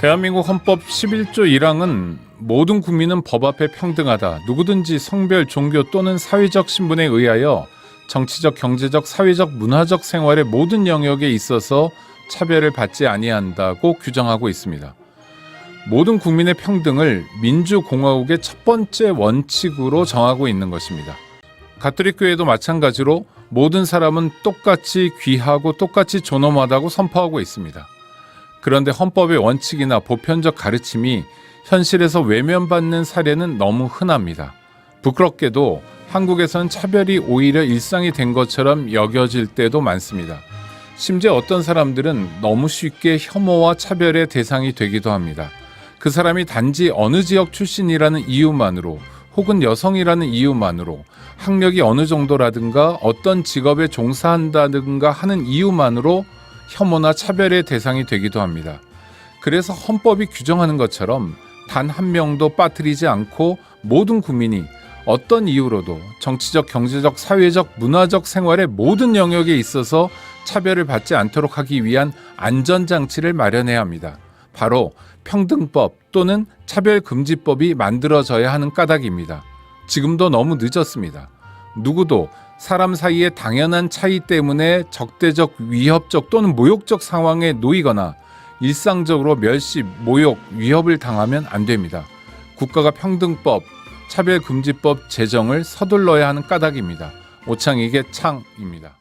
대한민국 헌법 11조 1항은 모든 국민은 법 앞에 평등하다. 누구든지 성별, 종교 또는 사회적 신분에 의하여 정치적, 경제적, 사회적, 문화적 생활의 모든 영역에 있어서 차별을 받지 아니한다고 규정하고 있습니다. 모든 국민의 평등을 민주공화국의 첫 번째 원칙으로 정하고 있는 것입니다. 가톨릭 교회도 마찬가지로 모든 사람은 똑같이 귀하고 똑같이 존엄하다고 선포하고 있습니다. 그런데 헌법의 원칙이나 보편적 가르침이 현실에서 외면받는 사례는 너무 흔합니다. 부끄럽게도 한국에선 차별이 오히려 일상이 된 것처럼 여겨질 때도 많습니다. 심지어 어떤 사람들은 너무 쉽게 혐오와 차별의 대상이 되기도 합니다. 그 사람이 단지 어느 지역 출신이라는 이유만으로 혹은 여성이라는 이유만으로 학력이 어느 정도라든가 어떤 직업에 종사한다든가 하는 이유만으로 혐오나 차별의 대상이 되기도 합니다. 그래서 헌법이 규정하는 것처럼 단 한 명도 빠뜨리지 않고 모든 국민이 어떤 이유로도 정치적, 경제적, 사회적, 문화적 생활의 모든 영역에 있어서 차별을 받지 않도록 하기 위한 안전장치를 마련해야 합니다. 바로 평등법 또는 차별금지법이 만들어져야 하는 까닭입니다. 지금도 너무 늦었습니다. 누구도 사람 사이의 당연한 차이 때문에 적대적, 위협적 또는 모욕적 상황에 놓이거나 일상적으로 멸시, 모욕, 위협을 당하면 안 됩니다. 국가가 평등법, 차별금지법 제정을 서둘러야 하는 까닭입니다. 오창익의 창입니다.